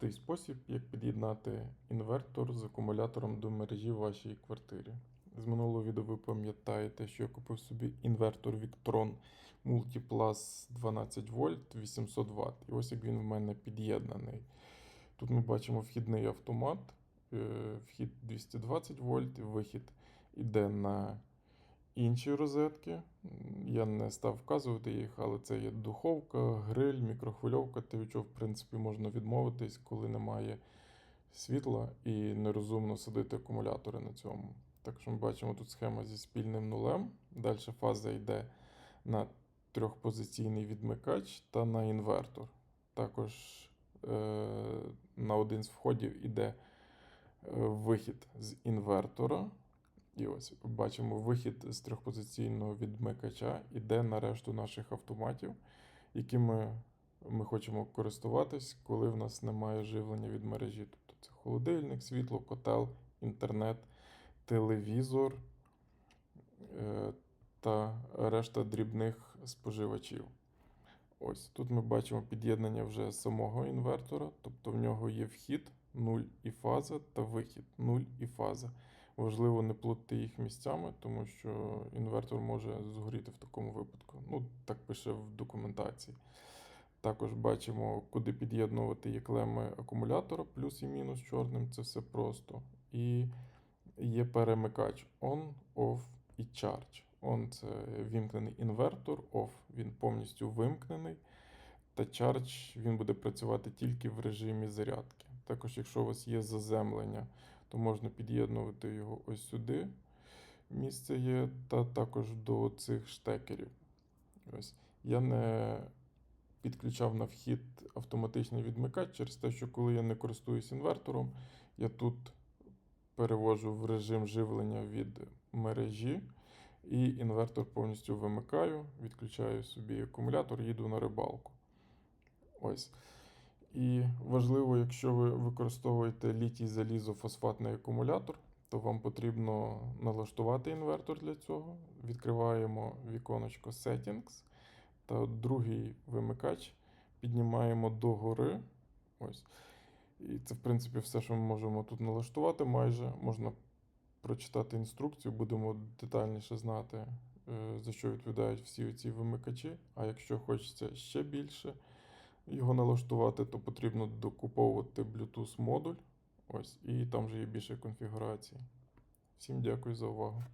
простий спосіб, як під'єднати інвертор з акумулятором до мережі в вашій квартирі. З минулого відео ви пам'ятаєте, що я купив собі інвертор Victron Multiplus 12 вольт 800 Вт. І ось як він в мене під'єднаний. Тут ми бачимо вхідний автомат, е, вхід 220 вольт, вихід іде на інші розетки. Я не став вказувати їх, але це є духовка, гриль, мікрохвильовка, те, від чого, в принципі, можна відмовитись, коли немає світла і нерозумно садити акумулятори на цьому. Так що ми бачимо тут схема зі спільним нулем. Далі фаза йде на трьохпозиційний відмикач та на інвертор. Також е- на один з входів іде е, вихід з інвертора. І ось бачимо вихід з трьохпозиційного відмикача іде на решту наших автоматів, якими ми хочемо користуватись, коли в нас немає живлення від мережі. Тобто це холодильник, світло, котел, інтернет, телевізор е, та решта дрібних споживачів. Ось тут ми бачимо під'єднання вже самого інвертора, тобто в нього є вхід, 0 і фаза та вихід, 0 і фаза. Важливо не плутати їх місцями, тому що інвертор може згоріти в такому випадку. Ну, так пише в документації. Також бачимо, куди під'єднувати є клеми акумулятора, плюс і мінус чорним, це все просто. І є перемикач on, off і charge. On це вімкнений інвертор, off він повністю вимкнений. Та charge він буде працювати тільки в режимі зарядки. Також, якщо у вас є заземлення, то можна під'єднувати його ось сюди. Місце є, та також до цих штекерів. Ось. Я не підключав на вхід автоматичний відмикач через те, що коли я не користуюсь інвертором, я тут перевожу в режим живлення від мережі, і інвертор повністю вимикаю, відключаю собі акумулятор, їду на рибалку. Ось. І важливо, якщо ви використовуєте літій залізофосфатний акумулятор, то вам потрібно налаштувати інвертор для цього. Відкриваємо віконечко Settings та другий вимикач піднімаємо догори. Ось. І це, в принципі, все, що ми можемо тут налаштувати. Майже можна прочитати інструкцію, будемо детальніше знати, е, за що відповідають всі ці вимикачі. А якщо хочеться ще більше його налаштувати, то потрібно докуповувати Bluetooth модуль. Ось, і там вже є більше конфігурацій. Всім дякую за увагу.